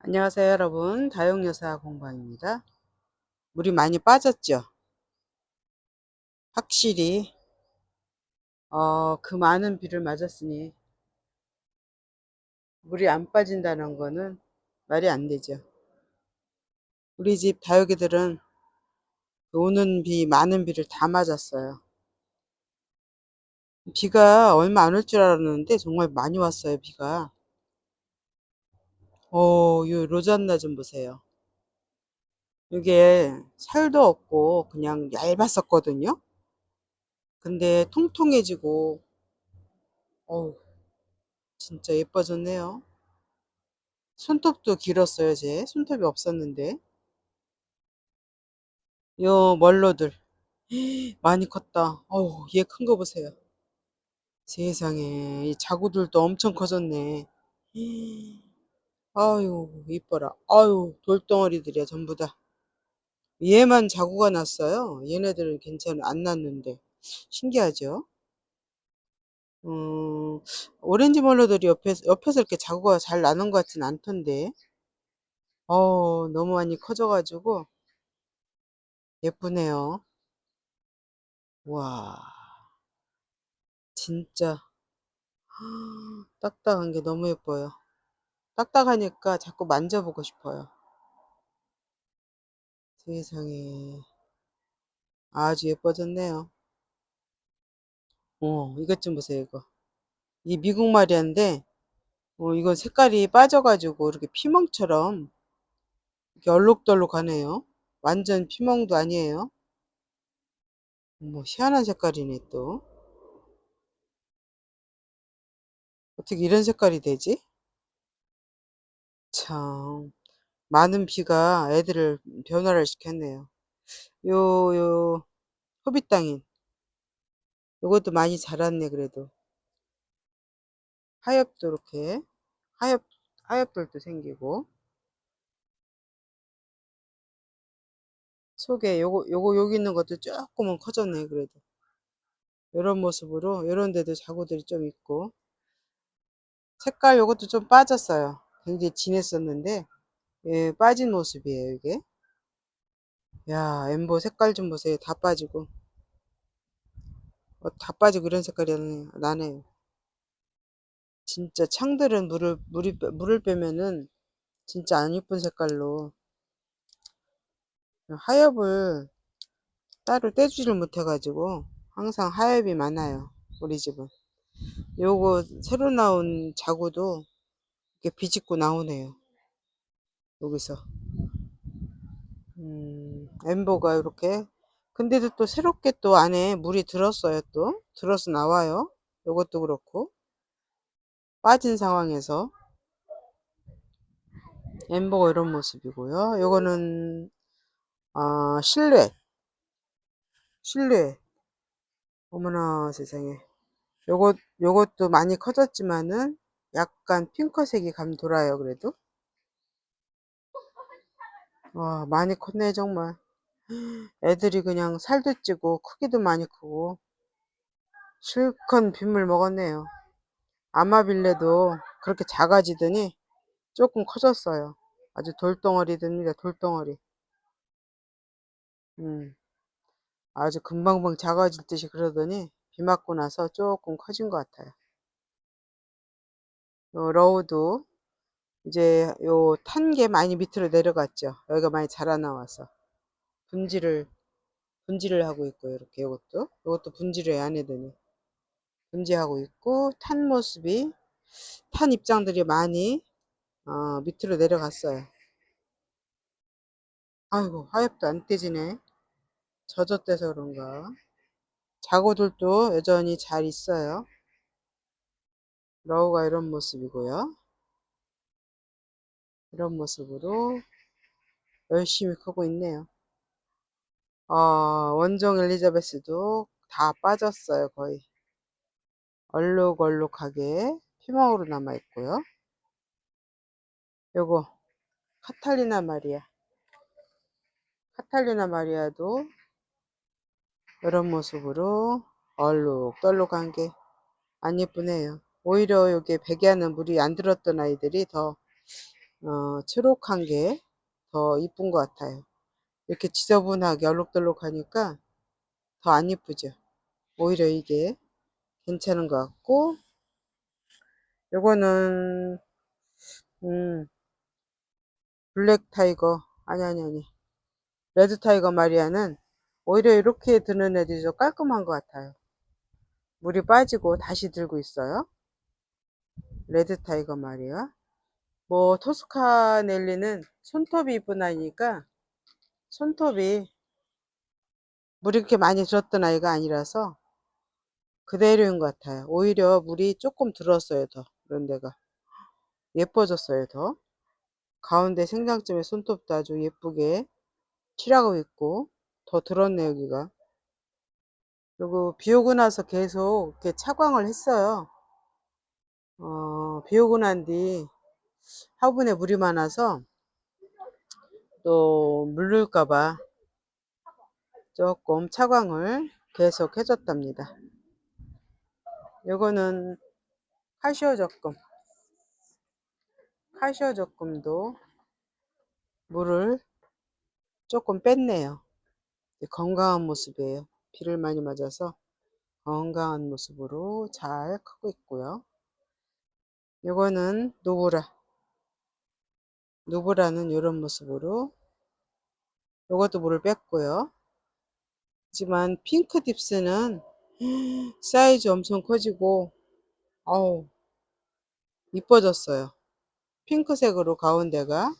안녕하세요 여러분. 다용여사 공방입니다. 물이 많이 빠졌죠? 확실히. 어, 그 많은 비를 맞았으니 물이 안 빠진다는 거는 말이 안 되죠. 우리 집 다육이들은 오는 비 많은 비를 다 맞았어요. 비가 얼마 안 올 줄 알았는데 정말 많이 왔어요 비가 오, 요 로잔나 좀 보세요. 이게 살도 없고 그냥 얇았었거든요? 근데 통통해지고 어우 진짜 예뻐졌네요. 손톱도 길었어요 제. 손톱이 없었는데. 요 멀로들. 많이 컸다. 어우 얘 큰 거 보세요. 세상에 이 자구들도 엄청 커졌네 아유 이뻐라. 아유 돌덩어리들이야 전부 다. 얘만 자구가 났어요? 얘네들은 괜찮아 안 났는데. 신기하죠? 음, 오렌지 멀로들이 옆에서, 옆에서 이렇게 자구가 잘 나는 것 같진 않던데. 어 너무 많이 커져가지고. 예쁘네요. 와 진짜. 딱딱한 게 너무 예뻐요. 딱딱하니까 자꾸 만져보고 싶어요. 세상에 아주 예뻐졌네요. 어, 이것 좀 보세요, 이거. 이 미국 마리아인데, 어, 이건 색깔이 빠져가지고 이렇게 피멍처럼 이렇게 얼룩덜룩하네요. 완전 피멍도 아니에요. 뭐 희한한 색깔이네 또. 어떻게 이런 색깔이 되지? 참 많은 비가 애들을 변화를 시켰네요. 요, 요, 호빗 땅인. 요것도 많이 자랐네, 그래도. 하엽도 이렇게, 하엽, 하엽들도 생기고. 속에 요거, 요거, 여기 있는 것도 조금은 커졌네, 그래도. 요런 모습으로, 요런 데도 자구들이 좀 있고. 색깔 요것도 좀 빠졌어요. 굉장히 진했었는데, 예, 빠진 모습이에요, 이게. 야, 엠보 색깔 좀 보세요. 다 빠지고. 어, 다 빠지고 이런 색깔이 나네요. 진짜 창들은 물을, 물이, 물을 빼면은 진짜 안 이쁜 색깔로 하엽을 따로 떼주지를 못해가지고 항상 하엽이 많아요. 우리 집은. 요거 새로 나온 자구도 이렇게 비집고 나오네요. 여기서. 음, 엠보가 이렇게. 근데도 또 새롭게 또 안에 물이 들었어요. 또 들어서 나와요. 요것도 그렇고 빠진 상황에서 엠보가 이런 모습이고요. 요거는 아, 실내 실내 어머나 세상에 요것 요것도 많이 커졌지만은 약간 핑크색이 감 돌아요 그래도? 와 많이 컸네 정말. 애들이 그냥 살도 찌고 크기도 많이 크고 실컷 빗물 먹었네요. 아마빌레도 그렇게 작아지더니 조금 커졌어요. 아주 돌덩어리 됩니다 돌덩어리. 음 아주 금방금방 작아질 듯이 그러더니 비 맞고 나서 조금 커진 것 같아요 요 러우도 이제 요 탄 게 많이 밑으로 내려갔죠. 여기가 많이 자라나와서 분질을 분질을 하고 있고 이렇게 이것도 이것도 분질을 안 해더니 분지하고 있고 탄 모습이 탄 입장들이 많이 어, 밑으로 내려갔어요. 아이고 하엽도 안 떼지네. 젖었대서 그런가. 자고들도 여전히 잘 있어요. 러우가 이런 모습이고요. 이런 모습으로 열심히 크고 있네요. 어, 원종 엘리자베스도 다 빠졌어요, 거의. 얼룩얼룩하게 피망으로 남아 있고요. 요거 카탈리나 마리아. 카탈리나 마리아도 이런 모습으로 얼룩덜룩한 게 안 예쁘네요. 오히려 여기에 배기하는 물이 안 들었던 아이들이 더 어, 초록한 게 더 이쁜 것 같아요. 이렇게 지저분하게 얼룩덜룩 하니까 더 안 이쁘죠. 오히려 이게 괜찮은 것 같고 요거는 음 블랙 타이거 아니 아니 아니 레드 타이거 마리아는 오히려 이렇게 드는 애들이 좀 깔끔한 것 같아요. 물이 빠지고 다시 들고 있어요. 레드 타이거 마리아 뭐 토스카넬리는 손톱이 이쁜 아이니까 손톱이 물이 그렇게 많이 들었던 아이가 아니라서 그대로인 것 같아요. 오히려 물이 조금 들었어요, 더. 그런 데가. 예뻐졌어요, 더. 가운데 생장점에 손톱도 아주 예쁘게 칠하고 있고, 더 들었네, 여기가. 그리고 비 오고 나서 계속 이렇게 차광을 했어요. 어, 비 오고 난 뒤 화분에 물이 많아서 또 물를까봐 조금 차광을 계속 해줬답니다. 요거는 카시오 적금. 카시오 적금도 물을 조금 뺐네요. 건강한 모습이에요. 비를 많이 맞아서 건강한 모습으로 잘 크고 있고요. 요거는 누브라. 누브라는 이런 모습으로 요것도 물을 뺐고요. 하지만 핑크 딥스는 사이즈 엄청 커지고 어우 이뻐졌어요. 핑크색으로 가운데가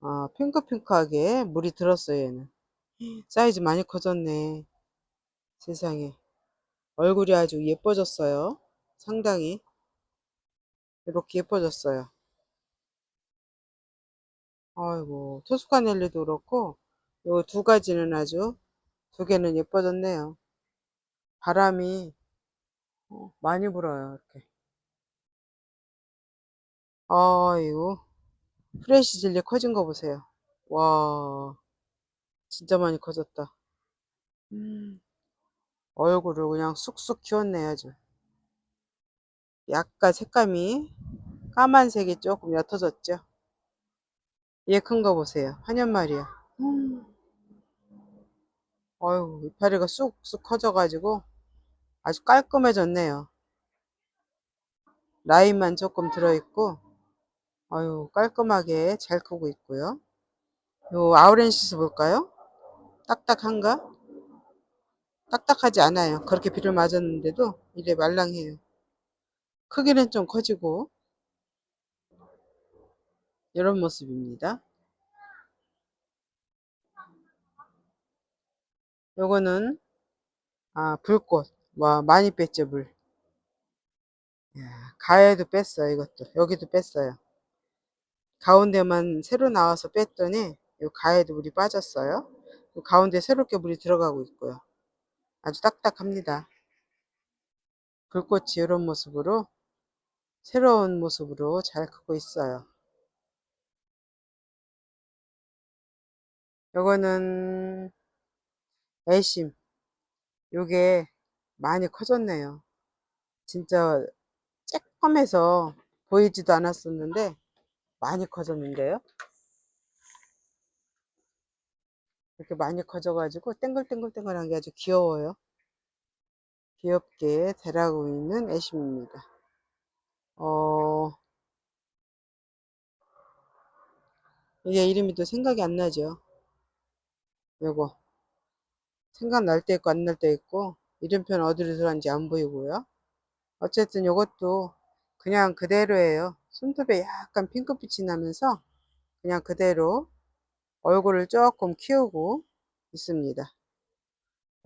어, 핑크핑크하게 물이 들었어요 얘는 사이즈 많이 커졌네 세상에 얼굴이 아주 예뻐졌어요 상당히 이렇게 예뻐졌어요. 아이고 토스카넬리도 그렇고 요 두 가지는 아주 두 개는 예뻐졌네요. 바람이 어, 많이 불어요 이렇게. 아이고 프레시 젤리 커진 거 보세요. 와 진짜 많이 커졌다. 음, 얼굴을 그냥 쑥쑥 키웠네 아주 약간 색감이 까만색이 조금 옅어졌죠? 얘 큰 거 보세요. 한연말이야. 음. 어휴 이파리가 쑥쑥 커져 가지고 아주 깔끔해졌네요. 라인만 조금 들어있고 어휴 깔끔하게 잘 크고 있고요. 요 아우렌시스 볼까요? 딱딱한가? 딱딱하지 않아요. 그렇게 비를 맞았는데도 이래 말랑해요 크기는 좀 커지고 이런 모습입니다. 요거는 아 불꽃 와 많이 뺐죠 물 야, 가에도 뺐어요 이것도. 여기도 뺐어요. 가운데만 새로 나와서 뺐더니 요 가에도 물이 빠졌어요. 요 가운데 새롭게 물이 들어가고 있고요. 아주 딱딱합니다. 불꽃이 이런 모습으로 새로운 모습으로 잘 크고 있어요. 요거는 애심. 요게 많이 커졌네요. 진짜 쬐끔해서 보이지도 않았었는데 많이 커졌는데요? 이렇게 많이 커져 가지고 땡글땡글땡글한 게 아주 귀여워요. 귀엽게 자라고 있는 애심입니다 어. 이게 이름이 또 생각이 안 나죠? 요거. 생각날 때 있고 안 날 때 있고 이름표는 어디로 들어간지 안 보이고요. 어쨌든 요것도 그냥 그대로예요. 손톱에 약간 핑크빛이 나면서 그냥 그대로 얼굴을 조금 키우고 있습니다.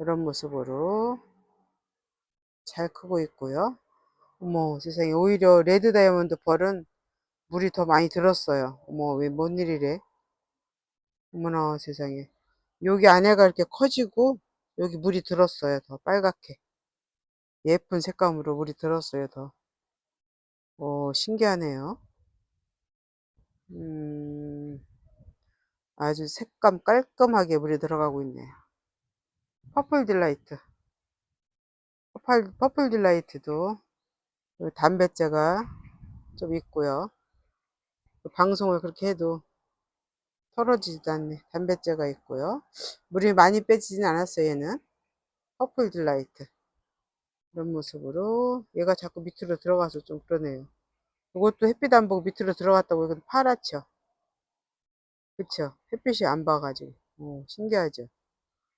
이런 모습으로 잘 크고 있고요 어머 세상에. 오히려 레드 다이아몬드 벌은 물이 더 많이 들었어요. 어머 왜 뭔 일이래? 어머나 세상에. 여기 안에가 이렇게 커지고 여기 물이 들었어요 더 빨갛게. 예쁜 색감으로 물이 들었어요 더. 오, 신기하네요. 음, 아주 색감 깔끔하게 물이 들어가고 있네요. 퍼플 딜라이트. 퍼플, 퍼플 딜라이트도 담뱃재가 좀 있고요 방송을 그렇게 해도 털어지지도 않네. 단백제가 있고요. 물이 많이 빼지진 않았어요, 얘는. 퍼플 딜라이트. 이런 모습으로 얘가 자꾸 밑으로 들어가서 좀 그러네요. 이것도 햇빛 안 보고 밑으로 들어갔다고 이건 파랗죠? 그쵸? 햇빛이 안 봐가지고. 오, 신기하죠?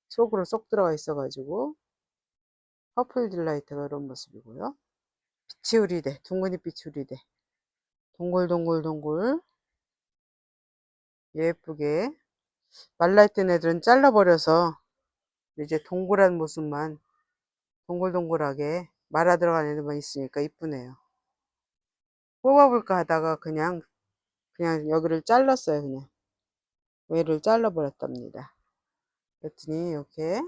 속으로 쏙 들어가 있어가지고 퍼플 딜라이트가 이런 모습이고요. 비치우리대, 둥근이 비치우리대. 동글동글동글 예쁘게 말라있던 애들은 잘라버려서 이제 동그란 모습만 동글동글하게 말아 들어간 애들만 있으니까 이쁘네요. 뽑아볼까 하다가 그냥 그냥 여기를 잘랐어요 그냥 외를 잘라버렸답니다. 그랬더니 이렇게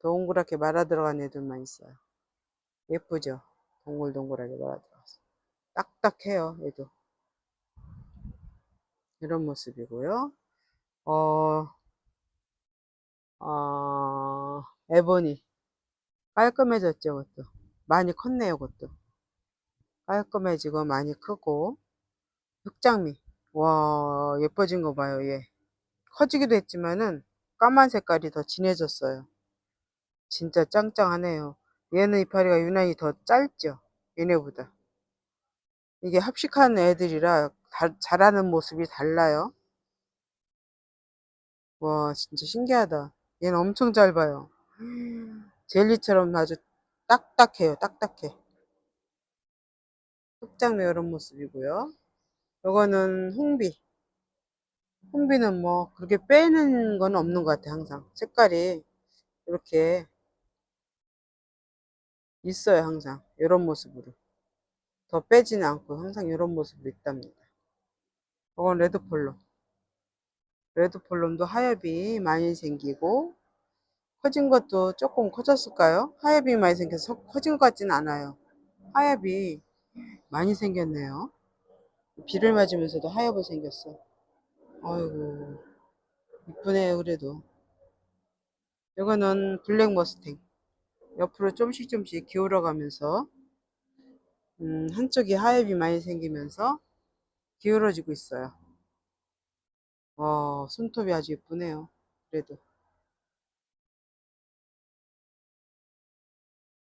동그랗게 말아 들어간 애들만 있어요. 예쁘죠? 동글동글하게 말아 들어가서. 딱딱해요 얘도. 이런 모습이고요. 어, 어, 에보니. 깔끔해졌죠 그것도. 많이 컸네요 그것도. 깔끔해지고 많이 크고. 흑장미. 와 예뻐진 거 봐요 얘. 커지기도 했지만은 까만 색깔이 더 진해졌어요. 진짜 짱짱하네요 얘는 이파리가 유난히 더 짧죠 얘네보다. 이게 합식한 애들이라 다, 자라는 모습이 달라요. 와 진짜 신기하다. 얘는 엄청 짧아요. 젤리처럼 아주 딱딱해요 딱딱해. 흑장미 이런 모습이고요. 요거는 홍비. 홍비는 뭐 그렇게 빼는 건 없는 것 같아 항상. 색깔이 이렇게 있어요 항상. 이런 모습으로. 더 빼지는 않고 항상 이런 모습으로 있답니다. 이건 레드폴로 레드폴럼도 하엽이 많이 생기고 커진 것도 조금 커졌을까요? 하엽이 많이 생겨서 커진 것 같지는 않아요. 하엽이 많이 생겼네요. 비를 맞으면서도 하엽이 생겼어. 아이고 이쁘네요 그래도. 이거는 블랙 머스탱 옆으로 좀씩 좀씩 기울어 가면서 음, 한쪽이 하엽이 많이 생기면서 기울어지고 있어요. 와 손톱이 아주 예쁘네요 그래도.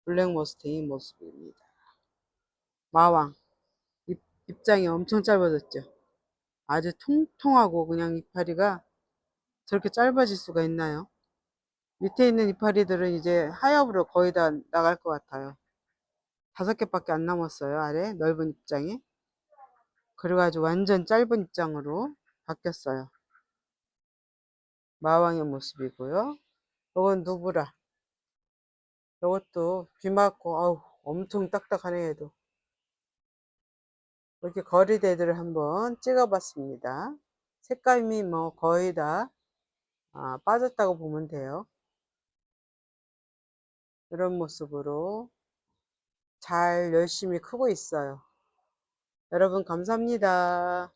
블랙 머스탱의 모습입니다. 마왕. 입, 입장이 엄청 짧아졌죠? 아주 통통하고 그냥 이파리가 저렇게 짧아질 수가 있나요 밑에 있는 이파리들은 이제 하엽으로 거의 다 나갈 것 같아요. 다섯 개밖에 안 남았어요 아래. 넓은 입장이. 그래가지고 완전 짧은 입장으로 바뀌었어요. 마왕의 모습이고요. 이건 누브라. 이것도 비 맞고 아우 엄청 딱딱하네 얘도. 이렇게 거리대들을 한번 찍어 봤습니다. 색감이 뭐 거의 다 아, 빠졌다고 보면 돼요 이런 모습으로 잘 열심히 크고 있어요. 여러분 감사합니다.